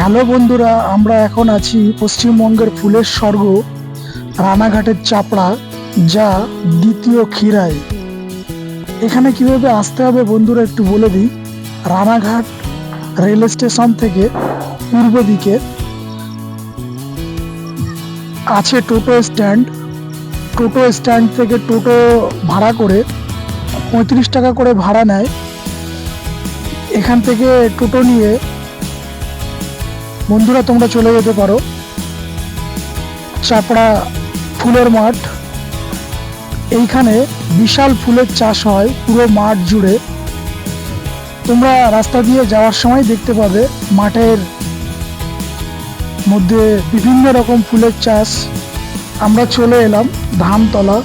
Hello বন্ধুরা, আমরা এখন আছি পশ্চিমবঙ্গের ফুলের স্বর্গ, রানাঘাটের চাপড়া, যা দ্বিতীয় ক্ষীরায় এখানে কীভাবে আসতে হবে বন্ধুরা একটু বলে দিই। রানাঘাট রেল স্টেশন থেকে পূর্ব দিকে আছে টোটো স্ট্যান্ড। টোটো স্ট্যান্ড থেকে টোটো ভাড়া করে পঁয়ত্রিশ টাকা করে ভাড়া নেয়। এখান থেকে টোটো নিয়ে বন্ধুরা, তোমরা চলে যেতে পারো। চাপড়া ফুলের মাঠ। এইখানে বিশাল ফুলের চাষ হয় পুরো মাঠ জুড়ে। তোমরা রাস্তা দিয়ে যাওয়ার সময় দেখতে পাবে মাঠের মধ্যে বিভিন্ন রকম ফুলের চাষ। আমরা চলে এলাম ধামতলা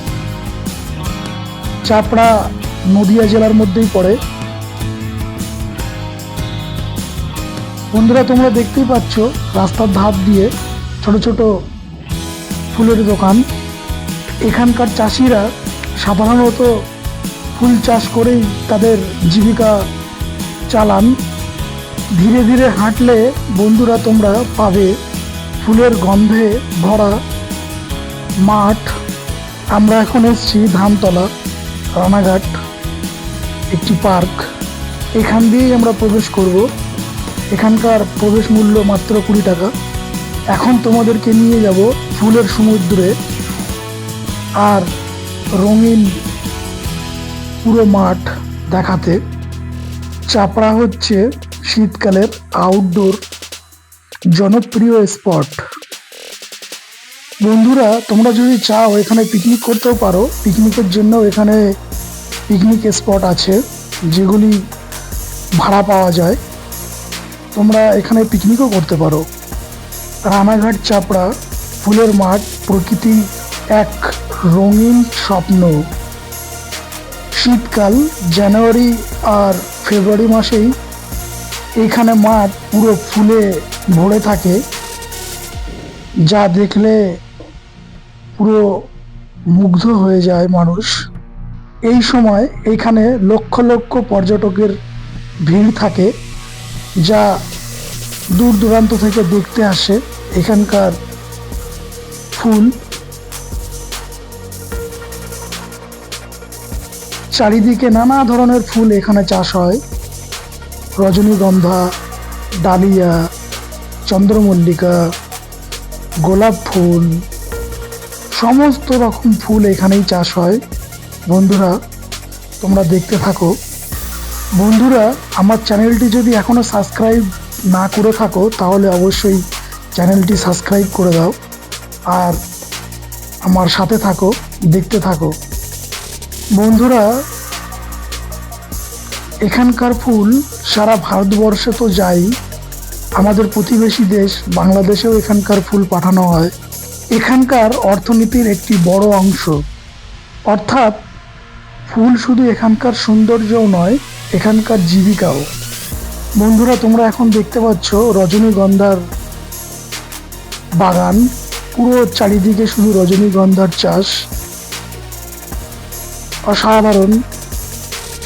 চাপড়া নদিয়া জেলার মধ্যেই পড়ে। বন্ধুরা, তোমরা দেখতেই পাচ্ছ রাস্তার ধার দিয়ে ছোট ছোট ফুলের দোকান। এখানকার চাষিরা সাধারণত ফুল চাষ করেই তাদের জীবিকা চালান। ধীরে ধীরে হাঁটলে বন্ধুরা, তোমরা পাবে ফুলের গন্ধে ভরা মাঠ। আমরা এখন এসেছি ধামতলা রানাঘাট, একটি পার্ক। এখান দিয়েই আমরা প্রবেশ করব। এখানকার প্রবেশ মূল্য মাত্র কুড়ি টাকা। এখন তোমাদেরকে নিয়ে যাব ফুলের সমুদ্রে। আর রঙিন পুরো মাঠ দেখাতে। চাপড়া হচ্ছে শীতকালের আউটডোর জনপ্রিয় স্পট বন্ধুরা, তোমরা যদি চাও এখানে পিকনিক করতেও পারো। পিকনিকের জন্য এখানে পিকনিক স্পট আছে, যেগুলি ভাড়া পাওয়া যায়। তোমরা এখানে পিকনিকও করতে পারো। রানাঘাট চাপড়া, ফুলের মাঠ, প্রকৃতি এক রঙিন স্বপ্ন। শীতকাল জানুয়ারি আর ফেব্রুয়ারি মাসেই এখানে মাঠ পুরো ফুলে ভরে থাকে। যা দেখলে পুরো মুগ্ধ হয়ে যায় মানুষ। এই সময় এখানে লক্ষ লক্ষ পর্যটকের ভিড় থাকে। যা দূর দূরান্ত থেকে দেখতে আসে, এখানকার ফুল। চারিদিকে নানা ধরনের ফুল এখানে চাষ হয়। রজনীগন্ধা, ডালিয়া, চন্দ্রমল্লিকা, গোলাপ ফুল, সমস্ত রকম ফুল এখানেই চাষ হয়। বন্ধুরা, তোমরা দেখতে থাকো। বন্ধুরা, আমার চ্যানেলটি যদি এখনও সাবস্ক্রাইব না করে থাকো, তাহলে অবশ্যই চ্যানেলটি সাবস্ক্রাইব করে দাও। আর আমার সাথে থাকো, দেখতে থাকো। বন্ধুরা, এখানকার ফুল সারা ভারতবর্ষে তো যাই। আমাদের প্রতিবেশী দেশ বাংলাদেশেও এখানকার ফুল পাঠানো হয়। এখানকার অর্থনীতির একটি বড় অংশ। অর্থাৎ, ফুল শুধু এখানকার সৌন্দর্যও নয় এখানকার জীবিকাও। বন্ধুরা, তোমরা এখন দেখতে পাচ্ছ রজনীগন্ধার বাগান। পুরো চারিদিকে শুধু রজনীগন্ধার চাষ। অসাধারণ।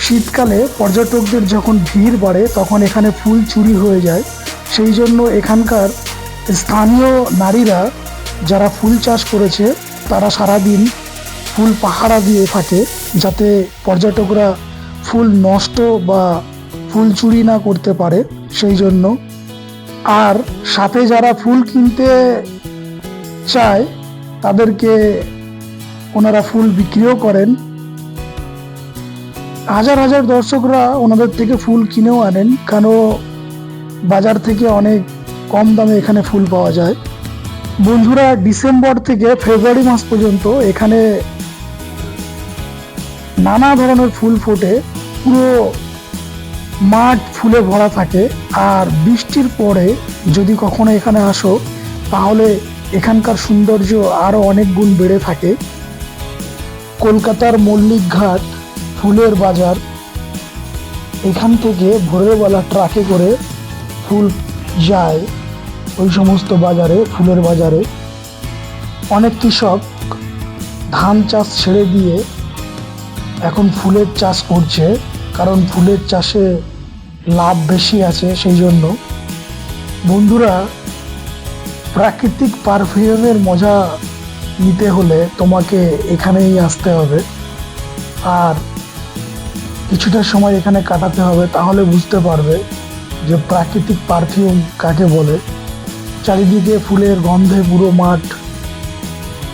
শীতকালে পর্যটকদের যখন ভিড় বাড়ে, তখন এখানে ফুল চুরি হয়ে যায়। সেই জন্য এখানকার স্থানীয় নারীরা যারা ফুল চাষ করেছে, তারা সারাদিন ফুল পাহারা দিয়ে থাকে, যাতে পর্যটকরা ফুল নষ্ট বা ফুল চুরি না করতে পারে, সেই জন্য। আর সাথে যারা ফুল কিনতে চায়, তাদেরকে ওনারা ফুল বিক্রিও করেন। হাজার হাজার দর্শকরা ওনাদের থেকে ফুল কিনেও আনেন, কেন বাজার থেকে অনেক কম দামে এখানে ফুল পাওয়া যায়। বন্ধুরা, ডিসেম্বর থেকে ফেব্রুয়ারি মাস পর্যন্ত এখানে নানা ধরনের ফুল ফোটে। পুরো মাঠ ফুলে ভরা থাকে আর বৃষ্টির পরে যদি কখনো এখানে আসো, তাহলে এখানকার সৌন্দর্য আরও অনেক গুণ বেড়ে থাকে। কলকাতার মল্লিক ঘাট ফুলের বাজার, এখান থেকে ভোরের বেলা ট্রাকে করে ফুল যায় ওই সমস্ত বাজারে, ফুলের বাজারে। অনেক কৃষক ধান চাষ ছেড়ে দিয়ে এখন ফুলের চাষ করছে। কারণ ফুলের চাষে লাভ বেশি আছে সেই জন্য বন্ধুরা, প্রাকৃতিক পারফিউমের মজা নিতে হলে তোমাকে এখানেই আসতে হবে। আর কিছুটা সময় এখানে কাটাতে হবে, তাহলে বুঝতে পারবে যে প্রাকৃতিক পারফিউম কাকে বলে। চারিদিকে ফুলের গন্ধে পুরো মাঠ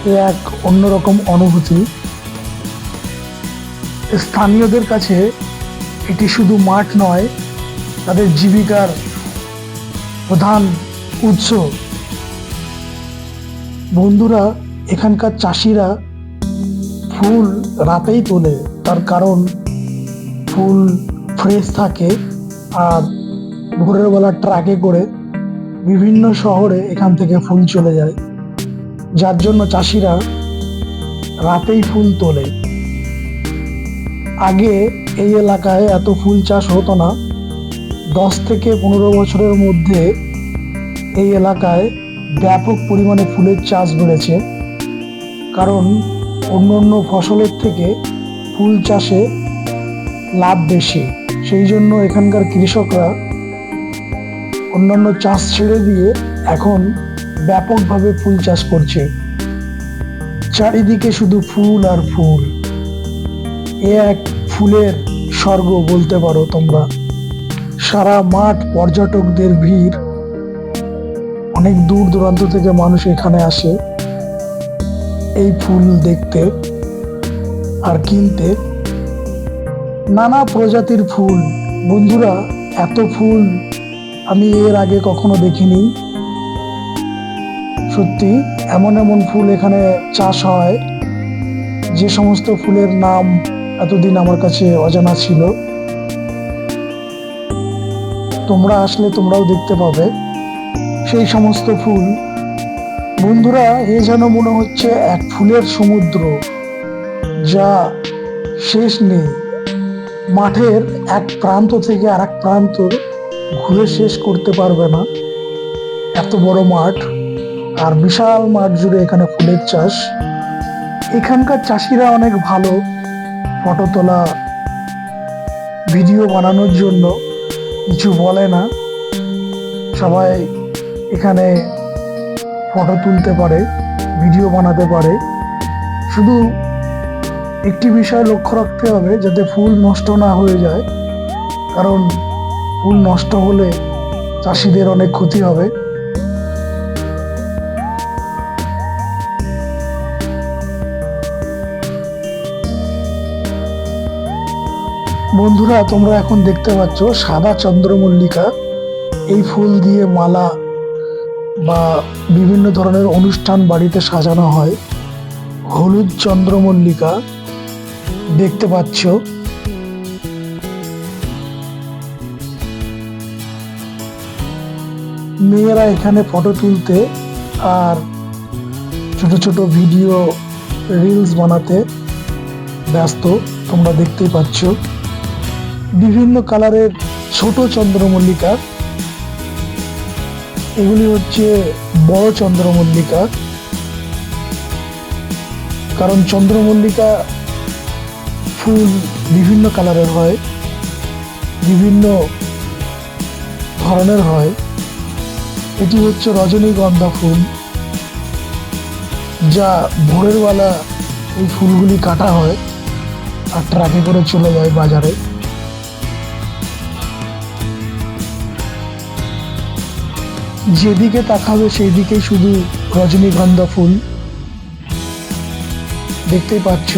এ এক অন্যরকম অনুভূতি। স্থানীয়দের কাছে এটি শুধু মাঠ নয়, তাদের জীবিকার প্রধান উৎস। বন্ধুরা, এখানকার চাষিরা ফুল রাতেই তোলে, তার কারণ ফুল ফ্রেশ থাকে আর ভোরের বেলা ট্রাকে করে বিভিন্ন শহরে এখান থেকে ফুল চলে যায়। যার জন্য চাষিরা রাতেই ফুল তোলে। আগে এই এলাকায় এত ফুল চাষ হতো না। দশ থেকে পনেরো বছরের মধ্যে এই এলাকায় ব্যাপক পরিমাণে ফুলের চাষ বেড়েছে। কারণ অন্য অন্য ফসলের থেকে ফুল চাষে লাভ বেশি। সেই জন্য এখানকার কৃষকরা অন্যান্য চাষ ছেড়ে দিয়ে এখন ব্যাপকভাবে ফুল চাষ করছে। চারিদিকে শুধু ফুল আর ফুল। এ এক ফুলের স্বর্গ বলতে পারো তোমরা। সারা মাঠ পর্যটকদের ভিড়। অনেক দূর দূরান্ত থেকে মানুষ এখানে আসে এই ফুল দেখতে আর কিনতে। নানা প্রজাতির ফুল। বন্ধুরা, এত ফুল আমি এর আগে কখনো দেখিনি। সত্যি, এমন এমন ফুল এখানে চাষ হয়। যে সমস্ত ফুলের নাম এতদিন আমার কাছে অজানা ছিল। তোমরা আসলে তোমরাও দেখতে পাবে। সেই সমস্ত ফুল। বন্ধুরা, এ যেন মনে হচ্ছে এক ফুলের সমুদ্র, যা শেষ নেই। মাঠের এক প্রান্ত থেকে আর এক প্রান্ত ঘুরে শেষ করতে পারবে না। এত বড় মাঠ আর বিশাল মাঠ জুড়ে এখানে ফুলের চাষ। এখানকার চাষিরা অনেক ভালো। ফটো তোলা, ভিডিও বানানোর জন্য কিছু বলে না। সবাই এখানে ফটো তুলতে পারে, ভিডিও বানাতে পারে। শুধু একটি বিষয় লক্ষ্য রাখতে হবে, যাতে ফুল নষ্ট না হয়ে যায়। কারণ ফুল নষ্ট হলে চাষিদের অনেক ক্ষতি হবে। বন্ধুরা, তোমরা এখন দেখতে পাচ্ছ সাদা চন্দ্রমল্লিকা। এই ফুল দিয়ে মালা বা বিভিন্ন ধরনের অনুষ্ঠান বাড়িতে সাজানো হয়। হলুদ চন্দ্রমল্লিকা দেখতে পাচ্ছ। মেয়েরা এখানে ফটো তুলতে আর ছোট ছোট ভিডিও রিলস বানাতে ব্যস্ত, তোমরা দেখতেই পাচ্ছ। বিভিন্ন কালারের ছোট চন্দ্রমল্লিকা। এগুলি হচ্ছে বড় চন্দ্রমল্লিকা। কারণ চন্দ্রমল্লিকা ফুল বিভিন্ন কালারের হয়, বিভিন্ন ধরনের হয়। এটি হচ্ছে রজনীগন্ধা ফুল, যা ভোরের বেলা এই ফুলগুলি কাটা হয় আর ট্রাকে করে চলে যায় বাজারে। যেদিকে তাকাবে সেই দিকেই শুধু রজনীগন্ধা ফুল। দেখতেই পাচ্ছ?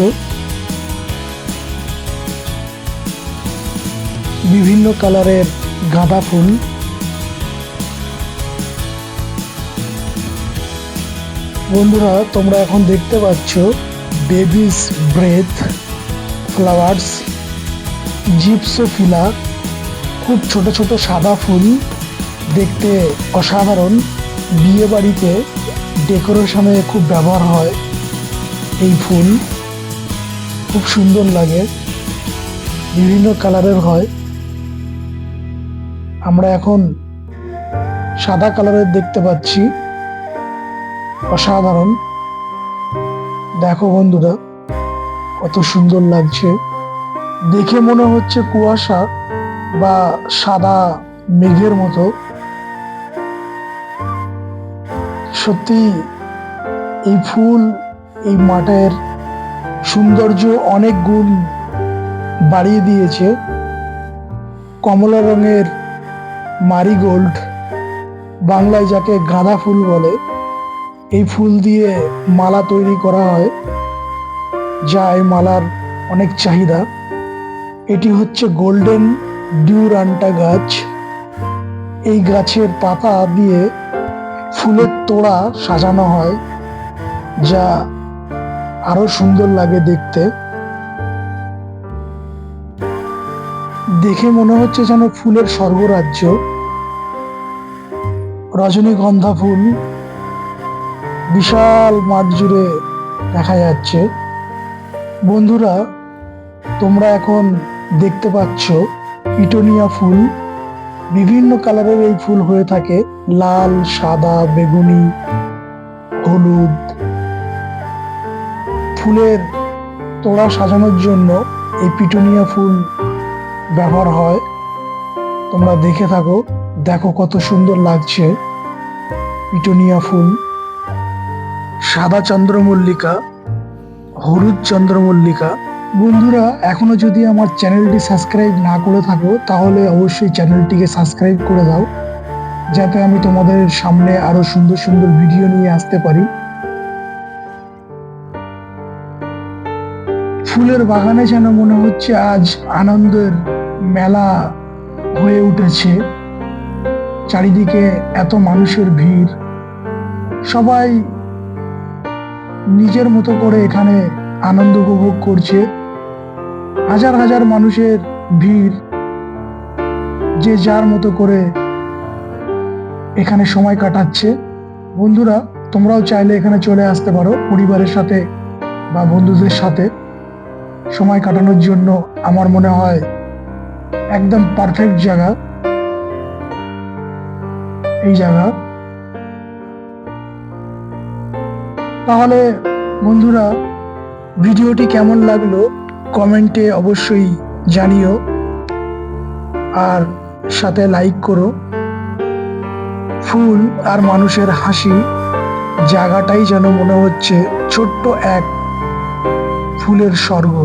বিভিন্ন কালারের গাঁদা ফুল। বন্ধুরা, তোমরা এখন দেখতে পাচ্ছ বেবিস ব্রেথ ফ্লাওয়ার্স, জিপসোফিলা, খুব ছোট ছোট সাদা ফুল। দেখতে অসাধারণ। বিয়ে বাড়িতে ডেকোরেশনে খুব ব্যবহার হয় এই ফুল। খুব সুন্দর লাগে। বিভিন্ন কালারের হয়। আমরা এখন সাদা কালারের দেখতে পাচ্ছি। অসাধারণ। দেখো বন্ধুরা, কত সুন্দর লাগছে। দেখে মনে হচ্ছে কুয়াশা বা সাদা মেঘের মতো। সত্যি এই ফুল, এই মাঠের সৌন্দর্য অনেক গুণ বাড়িয়ে দিয়েছে। কমলা রঙের মারিগোল্ড, বাংলায় যাকে গাঁদা ফুল বলে, এই ফুল দিয়ে মালা তৈরি করা হয়, যা এই মালার অনেক চাহিদা। এটি হচ্ছে গোল্ডেন ডিউরান্টা গাছ। এই গাছের পাতা দিয়ে ফুলের তোড়া সাজানো হয়, যা আরও সুন্দর লাগে দেখতে। দেখে মনে হচ্ছে যেন ফুলের স্বর্গরাজ্য। রজনীগন্ধা ফুল বিশাল মাঠ জুড়ে দেখা যাচ্ছে। বন্ধুরা, তোমরা এখন দেখতে পাচ্ছ পিটোনিয়া ফুল। বিভিন্ন কালারের এই ফুল হয়ে থাকে। লাল, সাদা, বেগুনি, হলুদ। ফুলের তোড়া সাজানোর জন্য এই পিটুনিয়া ফুল ব্যবহার হয়। তোমরা দেখে থাকো, দেখো কত সুন্দর লাগছে পিটুনিয়া ফুল। সাদা চন্দ্রমল্লিকা, হলুদ চন্দ্রমল্লিকা বন্ধুরা, এখনও যদি আমার চ্যানেলটি সাবস্ক্রাইব না করে থাকো, তাহলে অবশ্যই চ্যানেলটিকে সাবস্ক্রাইব করে দাও, যাতে আমি তোমাদের সামনে আরও সুন্দর সুন্দর ভিডিও নিয়ে আসতে পারি। ফুলের বাগানে যেন মনে হচ্ছে আজ আনন্দের মেলা হয়ে উঠেছে। চারিদিকে এত মানুষের ভিড়। সবাই নিজের মতো করে এখানে আনন্দ উপভোগ করছে। হাজার হাজার মানুষের ভিড় যে যার মতো করে এখানে সময় কাটাচ্ছে। বন্ধুরা, তোমরাও চাইলে এখানে চলে আসতে পারো পরিবারের সাথে বা বন্ধুদের সাথে। সময় কাটানোর জন্য আমার মনে হয় একদম পারফেক্ট জায়গা। এই জায়গা। তাহলে বন্ধুরা, ভিডিওটি কেমন লাগল? কমেন্টে অবশ্যই জানিও আর সাথে লাইক করো। ফুল আর মানুষের হাসি জায়গাটাই যেন মনে হচ্ছে ছোট্ট এক ফুলের স্বর্গ।